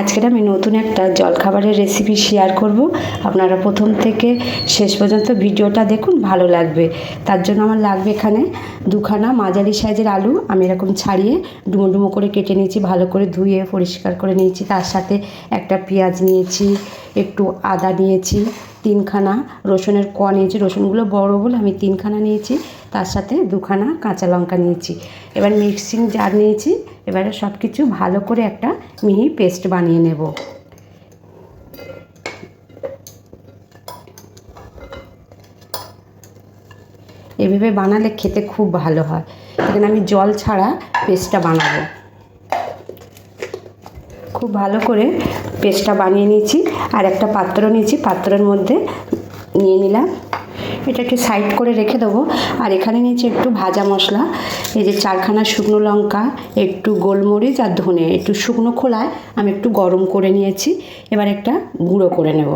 আজকের আমি নতুন একটা জলখাবারের রেসিপি শেয়ার করব। আপনারা প্রথম থেকে শেষ পর্যন্ত ভিডিওটা দেখুন, ভালো লাগবে। তার জন্য আমার লাগবে এখানে দুখানা মাঝারি সাইজের আলু। আমি এরকম ছাড়িয়ে ডুমো ডুমো করে কেটে নিয়েছি, ভালো করে ধুয়ে পরিষ্কার করে নিয়েছি। তার সাথে একটা পেঁয়াজ নিয়েছি, একটু আদা নিয়েছি তিনখানা রসুনের ক নিয়েছি, রসুনগুলো বড় বলে আমি তিনখানা নিয়েছি, তার সাথে দুখানা কাঁচা লঙ্কা নিয়েছি। এবার মিক্সিং জার নিয়েছি, এবারে সব কিছু ভালো করে একটা মিহি পেস্ট বানিয়ে নেব। এভাবে বানালে খেতে খুব ভালো হয়। এখানে আমি জল ছাড়া পেস্টটা বানাবো। খুব ভালো করে পেস্টটা বানিয়ে নিয়েছি আর একটা পাত্র নিয়েছি, পাত্রের মধ্যে নিয়ে নিলাম। এটা একটু সাইড করে রেখে দেবো। আর এখানে নিয়েছি একটু ভাজা মশলা, এই যে চারখানা শুকনো লঙ্কা, একটু গোলমরিচ আর ধনে। একটু শুকনো খোলায় আমি একটু গরম করে নিয়েছি, এবার একটা গুঁড়ো করে নেব।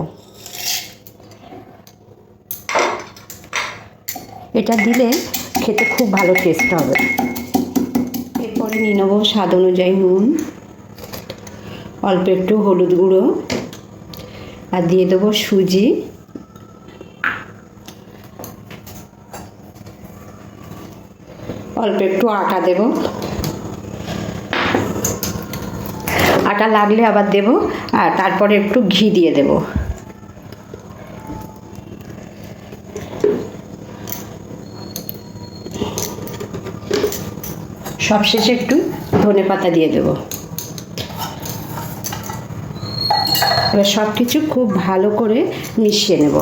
এটা দিলে খেতে খুব ভালো টেস্ট হবে। এরপরে নিয়ে নেব স্বাদ অনুযায়ী নুন। অল্প একটু হলুদ গুঁড়ো। আর দিয়ে দেবো সুজি। অল্প একটু আটা দেব। আটা লাগলে আবার দেব, আর তারপরে একটু ঘি দিয়ে দেব। সবশেষে একটু ধনে পাতা দিয়ে দেবো। এবার সব কিছু খুব ভালো করে মিশিয়ে নেব।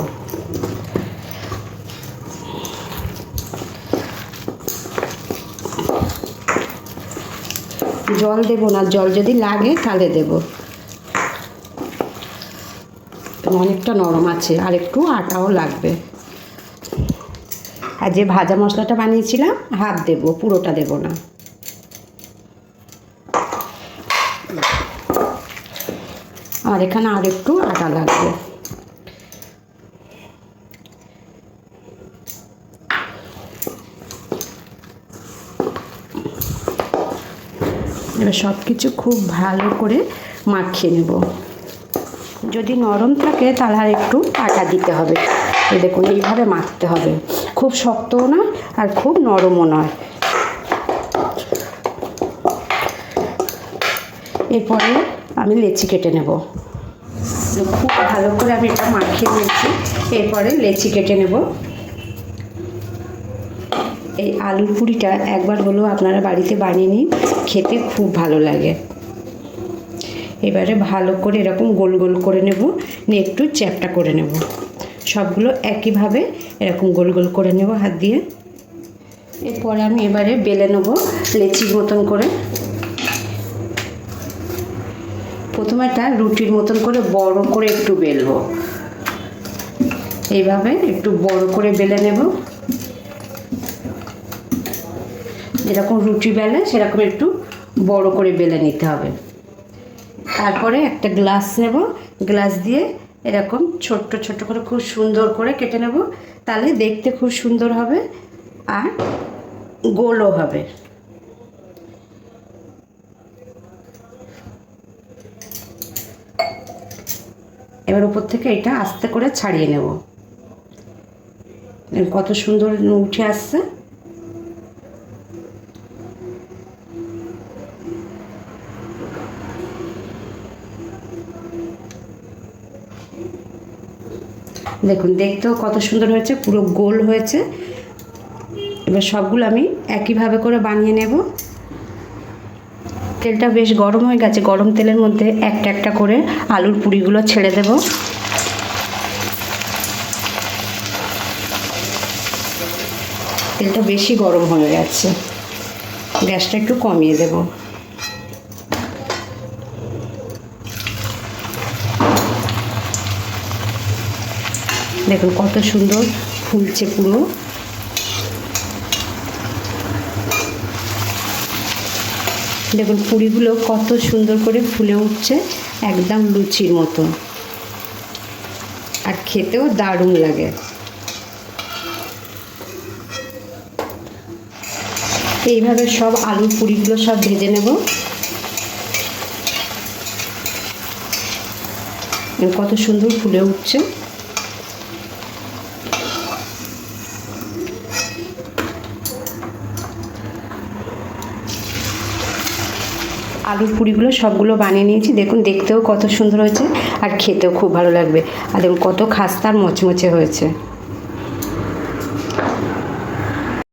জল দেব না, জল যদি লাগে তাহলে দেব। অনেকটা নরম আছে, আর একটু আটাও লাগবে। আর যে ভাজা মশলাটা বানিয়েছিলাম হাফ দেব, পুরোটা দেব না। আর এখানে আর একটু আটা লাগবে। এবার সব কিছু খুব ভালো করে মাখিয়ে নেব। যদি নরম থাকে তাহলে আর একটু আটা দিতে হবে। দেখুন, এইভাবে মাখতে হবে। খুব শক্তও নয় আর খুব নরমও নয়। এরপরে আমি লেচি কেটে নেব। খুব ভালো করে আমি এটা মাখিয়ে নিয়েছি। এরপরে লেচি কেটে নেব। এই আলুর পুরিটা একবার হলেও আপনারা বাড়িতে বানিয়ে নিন, খেতে খুব ভালো লাগে। এবারে ভালো করে এরকম গোল গোল করে নেব, নিয়ে একটু চ্যাপটা করে নেব। সবগুলো একইভাবে এরকম গোল গোল করে নেব হাত দিয়ে। এরপরে আমি এবারে বেলে নেব লেচির মতন করে। প্রথমে একটা রুটির মতন করে বড় করে একটু বেলবো। এইভাবে একটু বড় করে বেলে নেব। যেরকম রুটি বেলে, সেরকম একটু বড় করে বেলে নিতে হবে। তারপরে একটা গ্লাস নেব। গ্লাস দিয়ে এরকম ছোট্ট ছোট্ট করে খুব সুন্দর করে কেটে নেব। তাহলে দেখতে খুব সুন্দর হবে আর গোলও হবে। এবার উপর থেকে এটা আস্তে করে ছাড়িয়ে নেব। কত সুন্দর উঠে আসছে। দেখুন, দেখতেও কত সুন্দর হয়েছে, পুরো গোল হয়েছে। এবার সবগুলো আমি একইভাবে করে বানিয়ে নেব। তেলটা বেশ গরম হয়ে গেছে। গরম তেলের মধ্যে একটা একটা করে আলুর পুরিগুলো ছেড়ে দেব। তেলটা বেশি গরম হয়ে গেছে। গ্যাসটা একটু কমিয়ে দেব। দেখুন কত সুন্দর ফুলছে পুরো। দেখুন পুরিগুলো কত সুন্দর করে ফুলে উঠছে, একদম লুচির মতো। আর খেতেও দারুণ লাগে। এইভাবে সব আলুর পুরিগুলো সব ভেজে নেব। কত সুন্দর ফুলে উঠছে। আলুর পুরিগুলো সবগুলো বানিয়ে নিয়েছি। দেখুন, দেখতেও কত সুন্দর হয়েছে আর খেতেও খুব ভালো লাগবে। আর দেখুন, কত খাস্তার মচমচে হয়েছে।